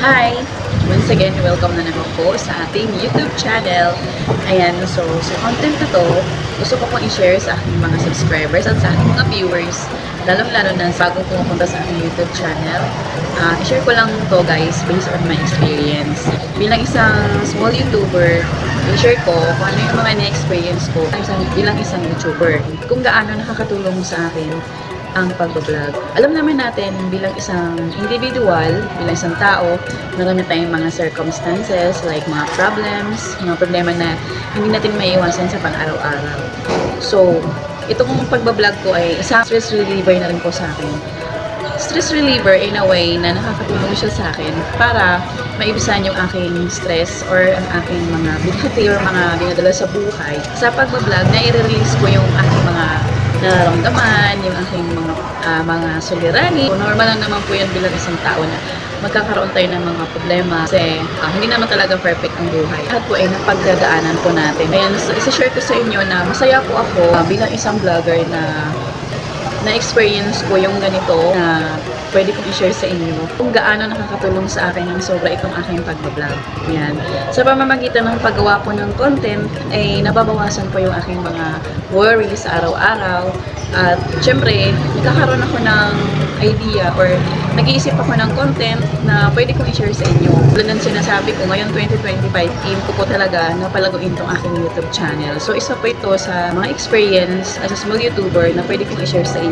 Hi! Once again, welcome na naman po sa ating YouTube channel. Ayan, so sa content na to, gusto ko pong i-share sa aking mga subscribers at sa aking mga viewers, lalong-lalo na bagong pumupunta sa aking YouTube channel. Ah, i-share ko lang to guys based on my experience. Bilang isang small YouTuber, i-share ko kung ano yung mga na-experience ko bilang isang YouTuber. Kung gaano nakakatulong sa akin ang pagbablog. Alam naman natin bilang isang individual, bilang isang tao, marami tayong mga circumstances like mga problems, mga problema na hindi natin maiiwasan sa pang-araw-araw. So, itong pagbablog ko ay isang stress reliever na rin po sa akin. Stress reliever in a way na nakakatulong siya sa akin para maibisan yung aking stress or ang aking mga bigati or mga dinadala sa buhay. Sa pagbablog, na-release ko yung aking mga nararamdaman, yung aking mga ah, mga suliranin. Normal lang naman po yan bilang isang tao na magkakaroon tayo ng mga problema kasi ah, hindi naman talaga perfect ang buhay. Lahat po ay napagdadaanan po natin. Ayan, isa-share ko sa inyo na masaya po ako ah, bilang isang vlogger na na-experience ko yung ganito na pwede kong i-share sa inyo kung gaano nakakatulong sa akin ng sobra itong aking pagbablog. Yan. Sa pamamagitan ng paggawa ko ng content, ay nababawasan po yung aking mga worries araw-araw. At syempre, nagkakaroon ako ng idea or nag-iisip ako ng content na pwede kong i-share sa inyo. Tulad sinasabi ko, ngayon 2025, aim ko po talaga na palaguin tong aking YouTube channel. So isa po ito sa mga experience as a small YouTuber na pwede kong i-share sa inyo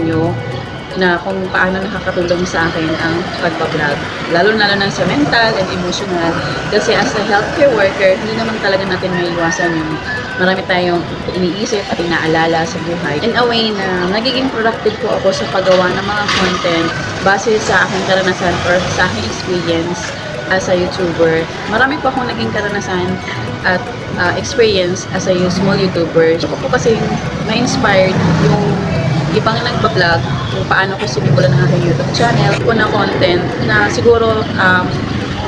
na kung paano nakakatulong sa akin ang pagbablog. Lalo-lalo na sa mental and emotional. Kasi as a healthcare worker, hindi naman talaga natin may iwasan yung marami tayong iniisip at inaalala sa buhay. In a way na nagiging productive po ako sa paggawa ng mga content base sa aking karanasan or sa aking experience as a YouTuber. Marami po akong naging karanasan at uh, experience as a small YouTuber. So, ko po kasi ma-inspired yung ibang nagpa-vlog kung paano ko sinimulan ang aking YouTube channel ko na content na siguro um,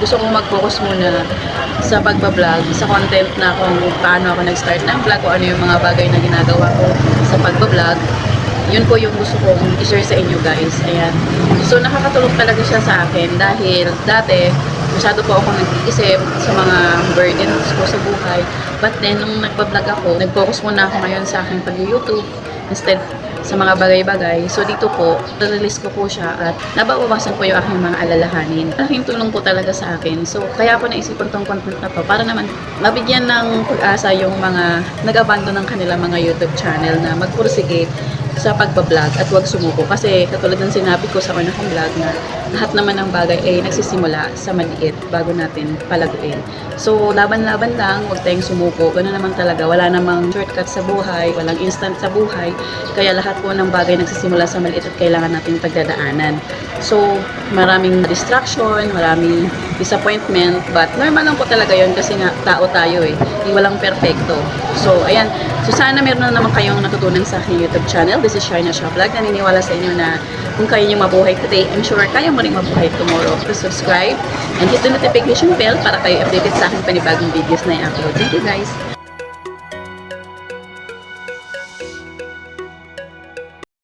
gusto kong mag-focus muna sa pagbablog, sa content na kung paano ako nag-start ng vlog, kung ano yung mga bagay na ginagawa ko sa pagbablog. Yun po yung gusto kong i-share sa inyo guys. Ayan. So nakakatulong talaga siya sa akin dahil dati masyado po ako nag-iisip sa mga burdens ko sa buhay. But then, nung nagpa-vlog ako, nag-focus muna ako ngayon sa aking pag-YouTube instead sa mga bagay-bagay. So dito po, release ko po siya at nabawasan po yung aking mga alalahanin. Malaking tulong po talaga sa akin. So kaya po naisipan tong content na to para naman mabigyan ng pag-asa yung mga nag-abandon ng kanilang mga YouTube channel na magpursige sa pagbablog at huwag sumuko. Kasi katulad ng sinabi ko sa unang vlog na lahat naman ng bagay ay nagsisimula sa maliit bago natin palaguin. So, laban-laban lang, huwag tayong sumuko. Ganun naman talaga. Wala namang shortcut sa buhay, walang instant sa buhay. Kaya lahat po ng bagay nagsisimula sa maliit at kailangan natin pagdadaanan. So, maraming distraction, maraming disappointment, but normal lang po talaga yon kasi nga tao tayo eh. Hindi walang perfecto. So, ayan. So, sana meron na naman kayong natutunan sa aking YouTube channel. This is Shina Shop Vlog. Naniniwala sa inyo na kung kaya nyo mabuhay today, I'm sure kaya mo rin mabuhay tomorrow. Please subscribe and hit the notification bell para kayo updated sa aking panibagong videos na i-upload. Thank you guys!